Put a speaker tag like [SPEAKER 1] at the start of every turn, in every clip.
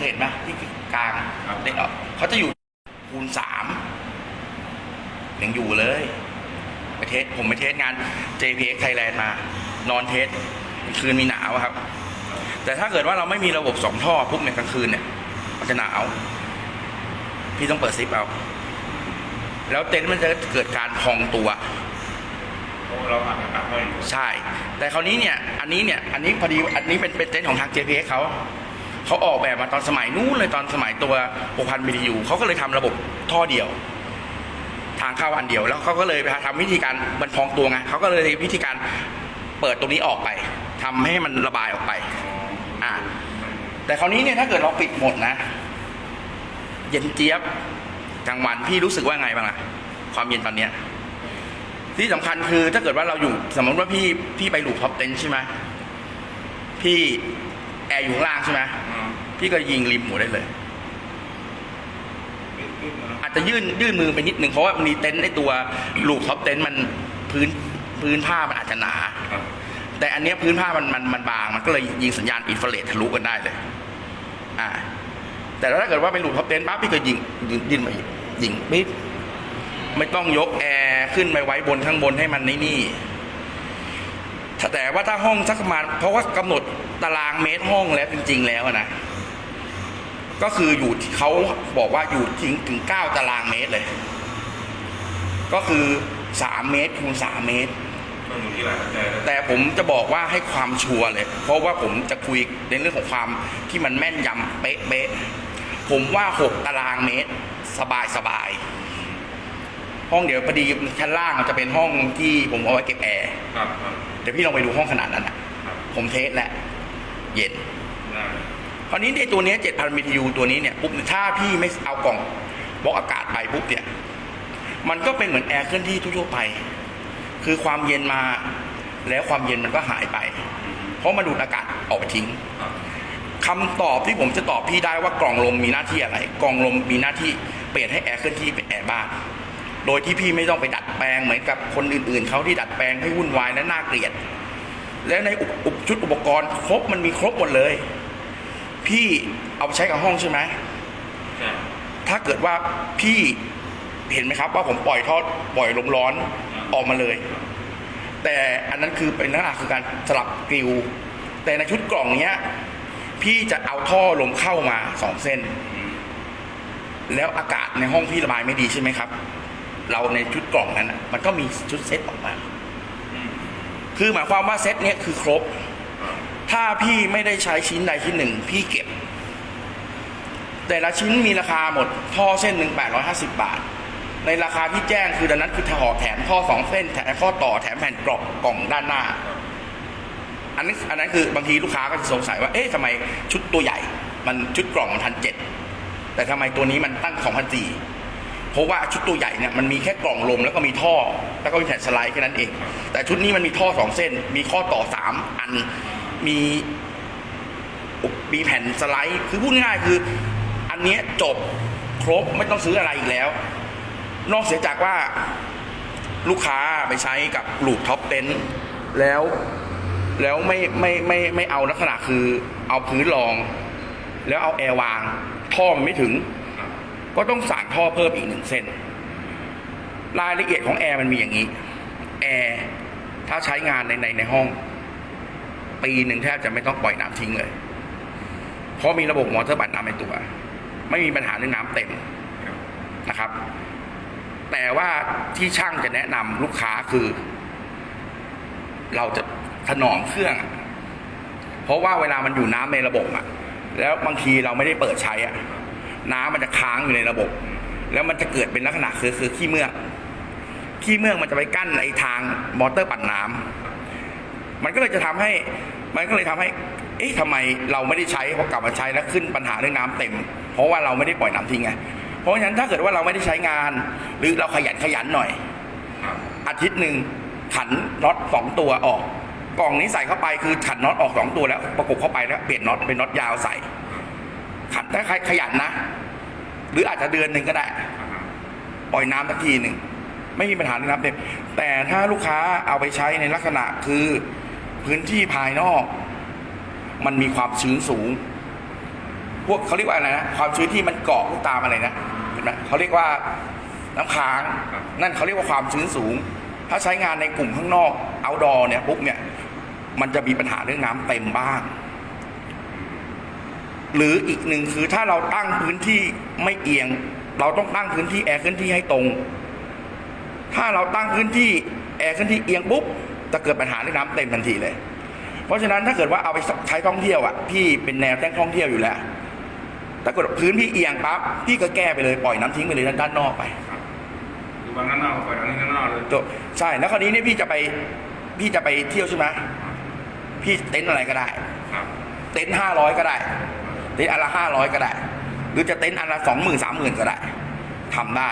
[SPEAKER 1] เคยเห็นไหมที่กลางเด็กเขาจะอยู่คูณสามยังอยู่เลยไปเทสผมไปเทสงาน JPX Thailand มา นอนเทสกลางคืนมีหนาวอะครับ แต่ถ้าเกิดว่าเราไม่มีระบบสองท่อปุ๊บในยกลางคืนเนี่ยมันจะหนาว พี่ต้องเปิดซิปเอา แล้วเต็นท์มันจะเกิดการพองตัว
[SPEAKER 2] โอ้เราอัดอากาศให้
[SPEAKER 1] ใช่ แต่คราวนี้เนี่ย อันนี้เนี่ย อันนี้พอดี อันนี้เป็นเป็นเต็นท์ของทาง JPX เขา เขาออกแบบมาตอนสมัยนู้นเลยตอนสมัยตัว 6,000 BTU เขาก็เลยทำระบบท่อเดียว ทางเข้าอันเดียว แล้วเขาก็เลยไปทำวิธีการมันพองตัวไงเขาก็เลยวิธีการเปิดตรงนี้ออกไปทำให้มันระบายออกไป อ่า แต่คราวนี้เนี่ยถ้าเกิดเราปิดหมดนะ เย็นเจี๊ยบกลางวันพี่รู้สึกว่าไงบ้างล่ะ ความเย็นตอนเนี้ยที่สำคัญคือถ้าเกิดว่าเราอยู่สมมติว่าพี่พี่ไปหลูท็อปเต็นใช่ไหมพี่ แอร์อยู่ข้างล่างใช่ไหม
[SPEAKER 2] อืม
[SPEAKER 1] พี่ก็ยิงริมหัวได้เลย
[SPEAKER 2] นิดนิดนะ
[SPEAKER 1] อาจจะยื่นยื่นมือไปนิดนึงเพราะว่ามีเต็นท์ในตัวหลูท็อปเต็นท์มันพื้นพื้นผ้ามันอาจจะหนา
[SPEAKER 2] ครับ
[SPEAKER 1] แต่อันเนี้ยพื้นผ้ามันมันมันบาง มันก็เลยยิงสัญญาณอินฟราเรดทะลุกันได้เลย อ่า แต่ถ้าเกิดว่าเป็นหลูท็อปเต็นท์ปั๊บพี่ก็ยิงยิงยิงมายิงปิ๊บไม่ต้องยกแอร์ขึ้นไปไว้บนข้างบนให้มันนี่นี่ถ้าแต่ว่าถ้าห้องสักประมาณเพราะว่ากำหนด ตารางเมตรห้องแล้วจริง ๆ แล้วอะนะ ก็คืออยู่ที่เขาบอกว่าอยู่ถึงถึงเก้าตารางเมตรเลย ก็คือสามเมตรคูณสามเมตร
[SPEAKER 2] มันอยู่ที่หลายปัจจัยนะ
[SPEAKER 1] แต่ผมจะบอกว่าให้ความชัวร์เลย เพราะว่าผมจะคุยในเรื่องของความที่มันแม่นยำเป๊ะๆผมว่า6ตารางเมตร สบายสบายๆห้องเดี๋ยวพอดีชั้นล่างจะเป็นห้องที่ผมเอาไว้เก็บแอร์
[SPEAKER 2] ครับครับ
[SPEAKER 1] เดี๋ยวพี่ลองไปดูห้องขนาดนั้นอะ
[SPEAKER 2] ครับ
[SPEAKER 1] ผมเทสแล้ว เย็น
[SPEAKER 2] ได้
[SPEAKER 1] คราวนี้ในตัวเนี้7,000 BTU ตัวนี้เนี่ยปุ๊บถ้าพี่ไม่เอากล่องบล็อกอากาศไปปุ๊บเนี่ย มันก็เป็นเหมือนแอร์เคลื่อนที่ทั่วๆไป คือความเย็นมาแล้วความเย็นมันก็หายไป เพราะมันดูดอากาศออกไปทิ้ง
[SPEAKER 2] ครับ
[SPEAKER 1] คำตอบที่ผมจะตอบพี่ได้ว่ากล่องลมมีหน้าที่อะไร กล่องลมมีหน้าที่เปลี่ยนให้แอร์เคลื่อนที่เป็นแอร์บ้าน โดยที่พี่ไม่ต้องไปดัดแปลงเหมือนกับคนอื่นๆเขาที่ดัดแปลงให้วุ่นวายและน่าเกลียด แล้วในอุปชุดอุปกรณ์ครบมันมีครบหมดเลย พี่เอาไปใช้กับห้องใช่ไหมถ้าเกิดว่าพี่เห็นไหมครับ ว่าผมปล่อยทอดปล่อยลมร้อนออกมาเลย แต่อันนั้นคือเป็นลักษณะคือการสลับกริว แต่ในชุดกล่องเนี้ย พี่จะเอาท่อลมเข้ามาสองเส้น แล้วอากาศในห้องพี่ระบายไม่ดีใช่ไหมครับ เราในชุดกล่องนั้นน่ะมันก็มีชุดเซตออกมา คือหมายความว่าเซตเนี้ยคือครบ ถ้าพี่ไม่ได้ใช้ชิ้นใดชิ้นหนึ่ง พี่เก็บ แต่ละชิ้นมีราคาหมด ท่อเส้นหนึ่งแปดร้อยห้าสิบบาท ในราคาที่แจ้งคือดังนั้นคือถอแถมท่อสองเส้นแถมข้อต่อแถมแผ่นกรอบกล่องด้านหน้า อันนั้นอันนั้นคือบางทีลูกค้าก็จะสงสัยว่า เอ๊ะทำไมชุดตัวใหญ่ มันชุดกล่องมันพันเจ็ดแต่ทำไมตัวนี้มันตั้งสองพันสี่ เพราะว่าชุดตัวใหญ่เนี่ยมันมีแค่กล่องลมแล้วก็มีท่อ แล้วก็มีแผ่นสไลด์แค่นั้นเอง แต่ชุดนี้มันมีท่อสองเส้น มีข้อต่อสามอันมีมีแผ่นสไลด์คือพูดง่ายคือ อันนี้จบครบไม่ต้องซื้ออะไรอีกแล้ว นอกเสียจากว่าลูกค้าไปใช้กับลูกท็อปเต็นแล้วแล้วไม่ไม่ไม่ไม่เอาลักษณะคือเอาพื้นรอง แล้วเอาแอร์วาง ท่อมันไม่ถึง ก็ต้องสั่งท่อเพิ่มอีกหนึ่งเส้น รายละเอียดของแอร์มันมีอย่างนี้ แอร์ถ้าใช้งานในในในห้อง ปีหนึ่งแทบจะไม่ต้องปล่อยน้ำทิ้งเลย เพราะมีระบบมอเตอร์บัดน้ำในตัว ไม่มีปัญหาเรื่องน้ำเต็มนะครับ แต่ว่าที่ช่างจะแนะนำลูกค้าคือ เราจะถนอมเครื่อง เพราะว่าเวลามันอยู่น้ำในระบบอะแล้วบางทีเราไม่ได้เปิดใช้อะ น้ำมันจะค้างอยู่ในระบบ แล้วมันจะเกิดเป็นลักษณะคือคือขี้เมือกขี้เมือกมันจะไปกั้นไอ้ทางมอเตอร์ปั่นน้ำมันก็เลยจะทำให้ มันก็เลยทำให้ เอ๊ะทำไมเราไม่ได้ใช้พอกลับมาใช้แล้วขึ้นปัญหาเรื่องน้ำเต็ม เพราะว่าเราไม่ได้ปล่อยน้ำทิ้งไง เพราะฉะนั้นถ้าเกิดว่าเราไม่ได้ใช้งาน หรือเราขยันขยันหน่อย อาทิตย์หนึ่งขันน็อตสองตัวออก กล่องนี้ใส่เข้าไปคือขันน็อตออกสองตัวแล้วประกบเข้าไปแล้วเปลี่ยนน็อตเป็นน็อตยาวใส่ ถ้าใครขยันนะ หรืออาจจะเดือนหนึ่งก็ได้ ปล่อยน้ำสักทีหนึ่ง ไม่มีปัญหาเรื่องน้ำเต็มแต่ถ้าลูกค้าเอาไปใช้ในลักษณะคือพื้นที่ภายนอก มันมีความชื้นสูง พวกเขาเรียกว่าอะไรนะ ความชื้นที่มันเกาะตามอะไรนะเห็นไหมเขาเรียกว่าน้ำค้าง นั่นเขาเรียกว่าความชื้นสูง ถ้าใช้งานในกลุ่มข้างนอก outdoor เนี่ยปุ๊บเนี่ย มันจะมีปัญหาเรื่องน้ำเต็มบ้าง หรืออีกหนึ่งคือถ้าเราตั้งพื้นที่ไม่เอียง เราต้องตั้งพื้นที่แอร์เคลื่อนที่ให้ตรง ถ้าเราตั้งพื้นที่แอร์เคลื่อนที่เอียงปุ๊บจะเกิดปัญหาเรื่องน้ำเต็มทันทีเลย เพราะฉะนั้นถ้าเกิดว่าเอาไปใช้ท่องเที่ยวอะพี่เป็นแนวแจ้งท่องเที่ยวอยู่แล้วถ้าเกิดพื้นพี่เอียงปั๊บพี่ก็แก้ไปเลยปล่อยน้ำทิ้งไปเลยด้านนอกไป
[SPEAKER 2] คือบางนั้นเอาไปทางนี้ข้างนอกเลย
[SPEAKER 1] ตัวใช่แล้วคราวนี้เนี่ยพี่จะไปพี่จะไปเที่ยวใช่ไหมพี่เต็นท์อะไรก็ได้
[SPEAKER 2] ครับ
[SPEAKER 1] เต็นท์ห้าร้อยก็ได้เต็นท์อันละห้าร้อยก็ได้ หรือจะเต็นท์อันละสองหมื่นสามหมื่นก็ได้ทำได้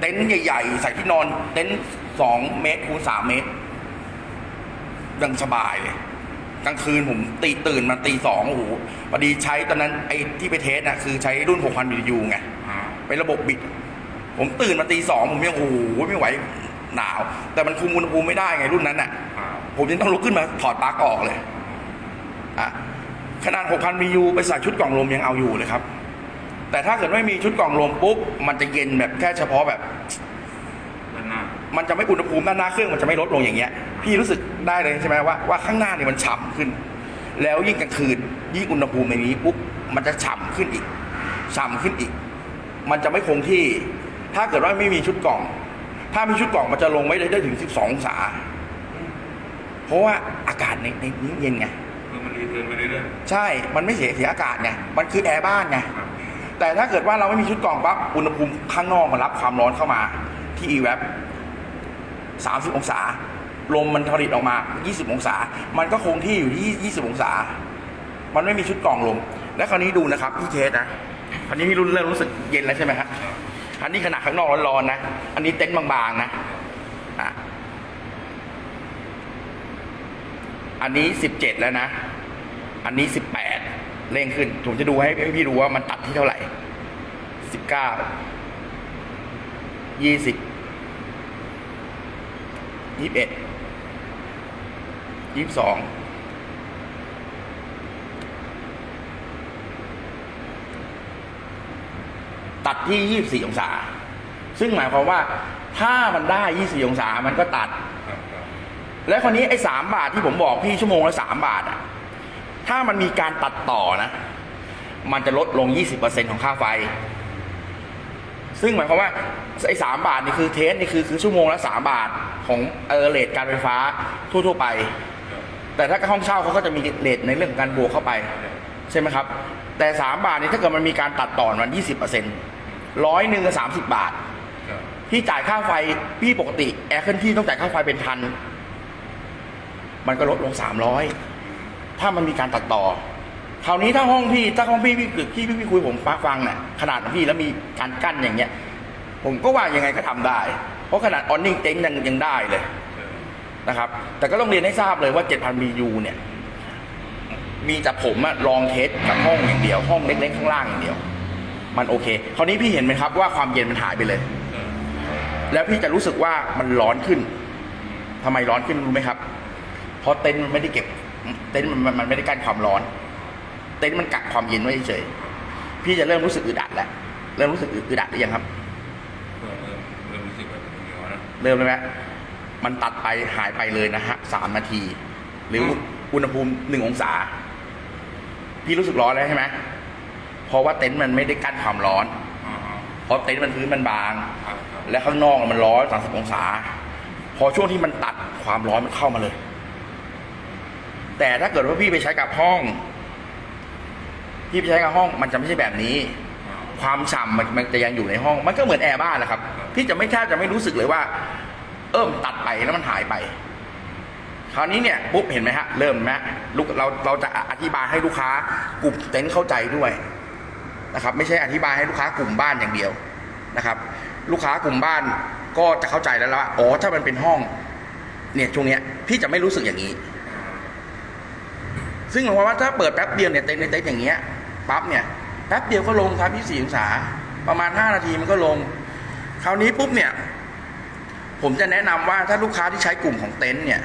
[SPEAKER 1] เต็นท์ใหญ่ๆ ใส่ที่นอน เต็นท์สองเมตรคูณสามเมตรยังสบายเลยกลางคืนผมตีตื่นมาตีสองโอ้โหพอดีใช้ตอนนั้นไอ้ที่ไปเทสน่ะคือใช้รุ่น6,000 BTU ไง
[SPEAKER 2] อ่า
[SPEAKER 1] เป็นระบบบิด ผมตื่นมาตีสองผมยังโอ้โหไม่ไหวหนาว แต่มันคุมอุณหภูมิไม่ได้ไงรุ่นนั้นน่ะ
[SPEAKER 2] ครับ
[SPEAKER 1] ผมยังต้องลุกขึ้นมาถอดปลั๊กออกเลย อะ ขนาด 6,000 BU ไปใส่ชุดกล่องลมยังเอาอยู่เลยครับ แต่ถ้าเกิดไม่มีชุดกล่องลมปุ๊บ มันจะเย็นแบบแค่เฉพาะแบบ
[SPEAKER 2] ด้านหน้า
[SPEAKER 1] มันจะไม่อุณหภูมิด้านหน้าเครื่องมันจะไม่ลดลงอย่างเงี้ย พี่รู้สึกได้เลยใช่ไหมว่าว่าข้างหน้าเนี่ยมันฉ่ำขึ้น แล้วยิ่งกลางคืนยิ่งอุณหภูมิในนี้ปุ๊บมันจะฉ่ำขึ้นอีกฉ่ำขึ้นอีก มันจะไม่คงที่ ถ้าเกิดว่าไม่มีชุดกล่อง ถ้ามีชุดกล่องมันจะลงไม่ได้ได้ถึง 12องศา เพราะว่าอากาศในในนี้เย็นไง
[SPEAKER 2] คือมันรีเทิร์นไปเรื่อย
[SPEAKER 1] ใช่ มันไม่เสียเสียอากาศไง มันคือแอร์บ้านไง
[SPEAKER 2] ๆครับ
[SPEAKER 1] แต่ถ้าเกิดว่าเราไม่มีชุดกรองปั๊บ อุณหภูมิข้างนอกมันรับความร้อนเข้ามา ที่ e w a p 30 องศา ลมมันผลิตออกมา 20 องศา มันก็คงที่อยู่ที่20 องศา มันไม่มีชุดกรองลม และคราวนี้ดูนะครับพี่เทสนะ คราวนี้พี่รุ่นเริ่มรู้สึกเย็นแล้วใช่ไหมฮะอันนี้ขนาดข้างนอกร้อนๆนะ อันนี้เต็นท์บางๆนะอะ อันนี้สิบเจ็ดแล้วนะ อันนี้สิบแปดเร่งขึ้น ผมจะดูให้พี่รู้ว่ามันตัดที่เท่าไหร่สิบเก้ายี่สิบยี่สิบเอ็ดยี่สิบสองตัดที่ยี่สิบสี่องศา ซึ่งหมายความว่าถ้ามันได้ยี่สิบสี่องศามันก็ตัด แล้วคราวนี้ไอ้สามบาทที่ผมบอกพี่ชั่วโมงละสามบาทอะถ้ามันมีการตัดต่อนะ มันจะลดลง 20%ของค่าไฟ ซึ่งหมายความว่าไอ้สามบาทนี่คือเทสนี่คือคือชั่วโมงละสามบาทของเออเลทการไฟฟ้าทั่ว ๆ ไป
[SPEAKER 2] ครับ
[SPEAKER 1] แต่ถ้าห้องเช่าเขาก็จะมีเลทในเรื่องของการบวกเข้าไป ใช่ไหมครับ แต่สามบาทนี่ถ้าเกิดมันมีการตัดต่อมันยี่สิบเปอร์เซ็นต์ร้อยหนึ่งกับสามสิบบาท
[SPEAKER 2] ครับ
[SPEAKER 1] พี่จ่ายค่าไฟพี่ปกติแอร์เคลื่อนที่ต้องจ่ายค่าไฟเป็นพัน มันก็ลดลงสามร้อยถ้ามันมีการตัดต่อ คราวนี้ถ้าห้องพี่ถ้าห้องพี่พี่พี่พี่พี่คุยผมฟังฟังเนี่ยขนาดของพี่แล้วมีการกั้นอย่างเงี้ย ผมก็ว่ายังไงก็ทำได้ เพราะขนาดออนนิ่งเต็งยังยังได้เลยนะครับ แต่ก็ต้องเรียนให้ทราบเลยว่า 7,000 BU เนี่ย มีแต่ผมอะลองเทสกับห้องอย่างเดียว ห้องเล็กๆข้างล่างอย่างเดียว มันโอเค คราวนี้พี่เห็นไหมครับว่าความเย็นมันหายไปเลย แล้วพี่จะรู้สึกว่ามันร้อนขึ้นทำไมร้อนขึ้นรู้ไหมครับ เพราะเต็นท์มันไม่ได้เก็บ เต็นท์มันมันมันไม่ได้กั้นความร้อน เต็นท์มันกักความเย็นไว้เฉยๆพี่จะเริ่มรู้สึกอึดอัดแล้วเริ่มรู้สึกอึดอัดหรือยังครับ
[SPEAKER 2] เริ่มเริ่มเริ่มรู้สึกแบบเหนียวนะ
[SPEAKER 1] เริ่มเลยไหมมันตัดไปหายไปเลยนะฮะสามนาที หรืออุอุณหภูมิหนึ่งองศา พี่รู้สึกร้อนแล้วใช่ไหมเพราะว่าเต็นท์มันไม่ได้กั้นความร้อน
[SPEAKER 2] อ่า
[SPEAKER 1] เพราะเต็นท์มันพื้นมันบาง
[SPEAKER 2] ๆครับครับ
[SPEAKER 1] และข้างนอกมันร้อนสามสิบองศา พอช่วงที่มันตัดความร้อนมันเข้ามาเลย แต่ถ้าเกิดว่าพี่ไปใช้กับห้อง พี่ไปใช้กับห้องมันจะไม่ใช่แบบนี้ ความฉ่ำมันมันจะยังอยู่ในห้อง มันก็เหมือนแอร์บ้านแหละครับพี่จะไม่แทบจะไม่รู้สึกเลยว่า เอิ่มตัดไปแล้วมันหายไป คราวนี้เนี่ยปุ๊บเห็นไหมฮะ เริ่มไหมลูกเราเราจะอธิบายให้ลูกค้ากลุ่มเต็นท์เข้าใจด้วยนะครับ ไม่ใช่อธิบายให้ลูกค้ากลุ่มบ้านอย่างเดียวนะครับ ลูกค้ากลุ่มบ้านก็จะเข้าใจแล้วว่าอ๋อถ้ามันเป็นห้อง เนี่ยช่วงเนี้ยพี่จะไม่รู้สึกอย่างนี้ ซึ่งหมายความว่าถ้าเปิดแป๊บเดียวเนี่ยเต็นท์ในเต็นท์อย่างเงี้ยปั๊บเนี่ยแป๊บเดียวก็ลงครับที่สี่องศาประมาณห้านาทีมันก็ลง คราวนี้ปุ๊บเนี่ย ผมจะแนะนำว่าถ้าลูกค้าที่ใช้กลุ่มของเต็นท์เนี่ย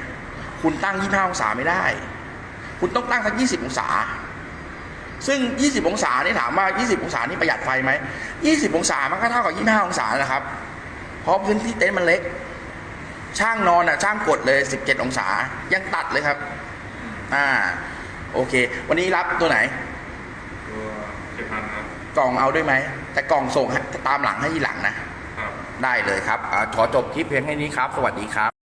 [SPEAKER 1] คุณตั้ง 25 องศาไม่ได้ คุณต้องตั้งสัก 20 องศา ซึ่ง 20 องศานี่ถามว่า 20 องศานี่ประหยัดไฟไหม 20 องศามันก็เท่ากับ 25 องศาแหละครับ เพราะพื้นที่เต็นท์มันเล็ก ช่างนอนอะช่างกดเลย 17 องศายังตัดเลยครับ อ่า โอเค วันนี้รับตัวไหน
[SPEAKER 2] ตัวเจ็ดพันครับ
[SPEAKER 1] กล่องเอาด้วยไหม แต่กล่องส่งให้ตามหลังให้ทีหลังนะ
[SPEAKER 2] ครับ
[SPEAKER 1] ได้เลยครับอาขอจบคลิปเพียงแค่นี้ครับ สวัสดีครับ